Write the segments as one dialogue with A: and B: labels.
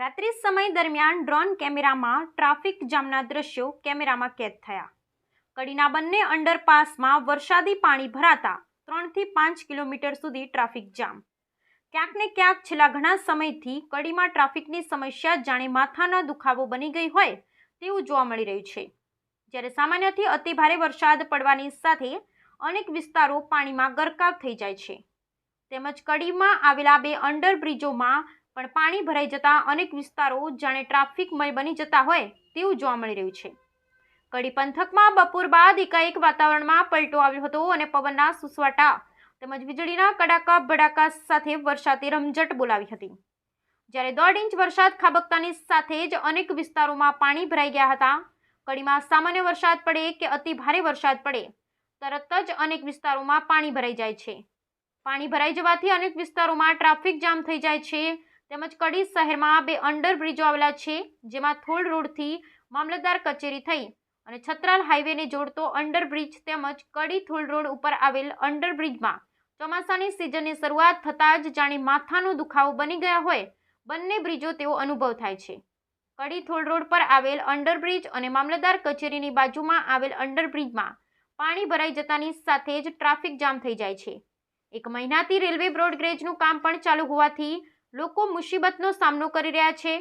A: રાત્રિ સમય દરમિયાન ડ્રોન કેમેરામાં ટ્રાફિક જામના દ્રશ્યો કેમેરામાં કેદ થયા. કડીના બંને અંડરપાસમાં વરસાદી પાણી ભરાતા ત્રણથી પાંચ કિલોમીટર સુધી ટ્રાફિક જામ. ક્યાંક ને ક્યાંક છેલ્લા ઘણા સમયથી કડીમાં ટ્રાફિકની સમસ્યા જાણે માથાનો દુખાવો બની ગઈ હોય તેવું જોવા મળી રહ્યું છે. જ્યારે સામાન્યથી અતિભારે વરસાદ પડવાની સાથે અનેક વિસ્તારો પાણીમાં ગરકાવ થઈ જાય છે. તેમજ કડીમાં આવેલા બે અંડરબ્રિજોમાં પણ પાણી ભરાઈ જતા અનેક વિસ્તારો જાણે ટ્રાફિકમય બની જતા હોય તેવું જોવા મળી રહ્યું છે. કડી પંથકમાં બપોર બાદ એકાએક વાતાવરણમાં પલટો આવ્યો હતો અને પવનના સુસવાટા તેમજ વીજળીના કડાકા ભડાકા સાથે વરસાદે રમઝટ બોલાવી હતી. જ્યારે દોઢ ઇંચ વરસાદ ખાબકતાની સાથે જ અનેક વિસ્તારોમાં પાણી ભરાઈ ગયા હતા, કડીમાં સામાન્ય વરસાદ પડે કે અતિ ભારે વરસાદ પડે, તરત જ અનેક વિસ્તારોમાં પાણી ભરાઈ જાય છે. પાણી ભરાઈ જવાથી અનેક વિસ્તારોમાં ટ્રાફિક જામ થઈ જાય છે તેમજ કડી શહેરમાં બે અંડરબ્રિજો આવેલા છે, જેમાં થોળ રોડથી મામલતદાર કચેરી થઈ અને છત્રાલ હાઈવેને જોડતો અંડરબ્રિજ તેમજ કડી થોળ રોડ ઉપર આવેલ અંડરબ્રિજમાં ચોમાસાની સિઝનની શરૂઆત થતાં જ જાણે માથાનો દુખાવો બની ગયા હોય, બંને બ્રિજો તેવો અનુભવ થાય છે. કડી થોળ રોડ પર આવેલ અંડરબ્રિજ અને મામલતદાર કચેરીની બાજુમાં આવેલ અંડરબ્રિજમાં પાણી ભરાઈ જતાની સાથે જ ટ્રાફિક જામ થઈ જાય છે. એક મહિનાથી રેલવે બ્રોડગેજનું કામ પણ ચાલુ હોવાથી લોકો મુસીબતનો સામનો કરી રહ્યા છે.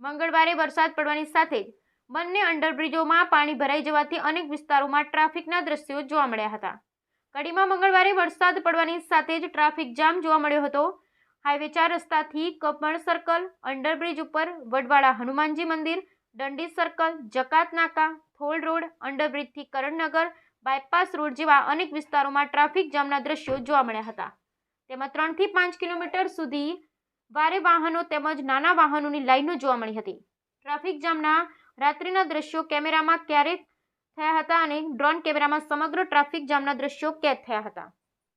A: મંગળવારે વરસાદ પડવાની સાથે જ બંને અંડરબ્રિજોમાં પાણી ભરાઈ જવાથી અનેક વિસ્તારોમાં ટ્રાફિકના દ્રશ્યો જોવા મળ્યા હતા. કડીમાં મંગળવારે વરસાદ પડવાની સાથે જ ટ્રાફિક જામ જોવા મળ્યો હતો. હાઈવે ચાર રસ્તાથી કપણ સર્કલ, અંડરબ્રિજ ઉપર વડવાળા હનુમાનજી મંદિર, દંડી સર્કલ, જકાત નાકા થોલ રોડ, અંડરબ્રિજથી કરણનગર, બાયપાસ રોડ જેવા અનેક વિસ્તારોમાં ટ્રાફિક જામના દ્રશ્યો જોવા મળ્યા હતા. તેમાં ત્રણથી પાંચ કિલોમીટર સુધી ભારે વાહનો તેમજ નાના વાહનોની લાઈનો જોવા મળી હતી. ટ્રાફિક જામના રાત્રિના દ્રશ્યો કેમેરામાં ક્યારેક થયા હતા અને ડ્રોન કેમેરામાં સમગ્ર ટ્રાફિક જામના દ્રશ્યો કેદ થયા હતા.